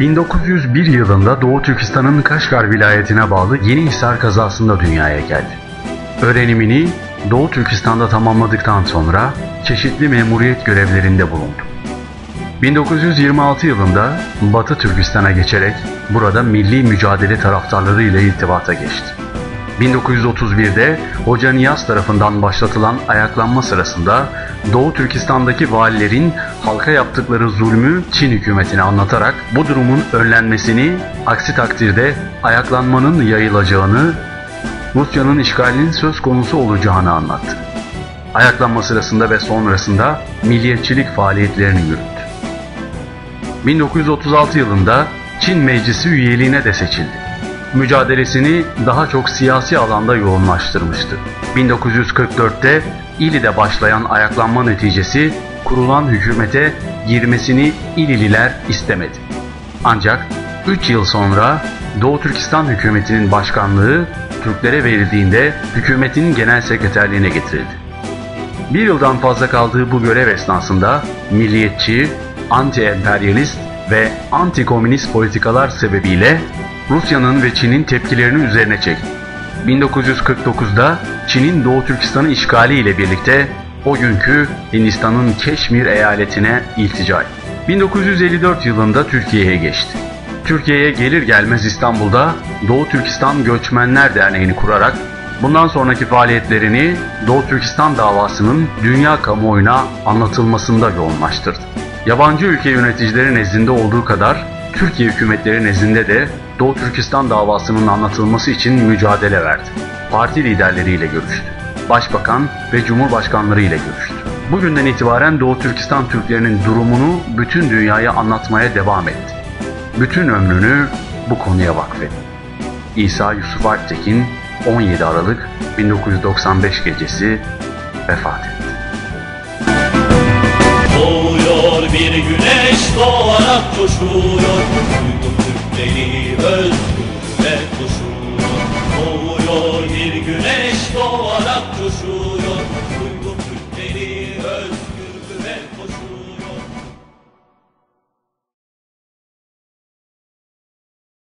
1901 yılında Doğu Türkistan'ın Kaşgar vilayetine bağlı Yenihisar kazasında dünyaya geldi. Öğrenimini Doğu Türkistan'da tamamladıktan sonra çeşitli memuriyet görevlerinde bulundu. 1926 yılında Batı Türkistan'a geçerek burada milli mücadele taraftarları ile irtibata geçti. 1931'de Hoca Niyaz tarafından başlatılan ayaklanma sırasında Doğu Türkistan'daki valilerin halka yaptıkları zulmü Çin hükümetine anlatarak bu durumun önlenmesini, aksi takdirde ayaklanmanın yayılacağını, Rusya'nın işgalinin söz konusu olacağını anlattı. Ayaklanma sırasında ve sonrasında milliyetçilik faaliyetlerini yürüttü. 1936 yılında Çin Meclisi üyeliğine de seçildi. Mücadelesini daha çok siyasi alanda yoğunlaştırmıştı. 1944'te İli'de başlayan ayaklanma neticesi kurulan hükümete girmesini İlililer istemedi. Ancak 3 yıl sonra Doğu Türkistan hükümetinin başkanlığı Türklere verildiğinde hükümetin genel sekreterliğine getirildi. Bir yıldan fazla kaldığı bu görev esnasında milliyetçi, anti-emperyalist ve anti-komünist politikalar sebebiyle Rusya'nın ve Çin'in tepkilerini üzerine çekti. 1949'da Çin'in Doğu Türkistan'ı işgali ile birlikte o günkü Hindistan'ın Keşmir eyaletine iltica etti. 1954 yılında Türkiye'ye geçti. Türkiye'ye gelir gelmez İstanbul'da Doğu Türkistan Göçmenler Derneği'ni kurarak bundan sonraki faaliyetlerini Doğu Türkistan davasının dünya kamuoyuna anlatılmasında yoğunlaştırdı. Yabancı ülke yöneticileri nezdinde olduğu kadar Türkiye hükümetleri nezdinde de Doğu Türkistan davasının anlatılması için mücadele verdi. Parti liderleriyle görüştü. Başbakan ve Cumhurbaşkanları ile görüştü. Bugünden itibaren Doğu Türkistan Türklerinin durumunu bütün dünyaya anlatmaya devam etti. Bütün ömrünü bu konuya vakfetti. İsa Yusuf Alptekin 17 Aralık 1995 gecesi vefat etti. Doğuyor bir doğarak coşuyor Duydum Türkleri özgürlüğe koşuyor. Doğuyor bir güneş doğarak coşuyor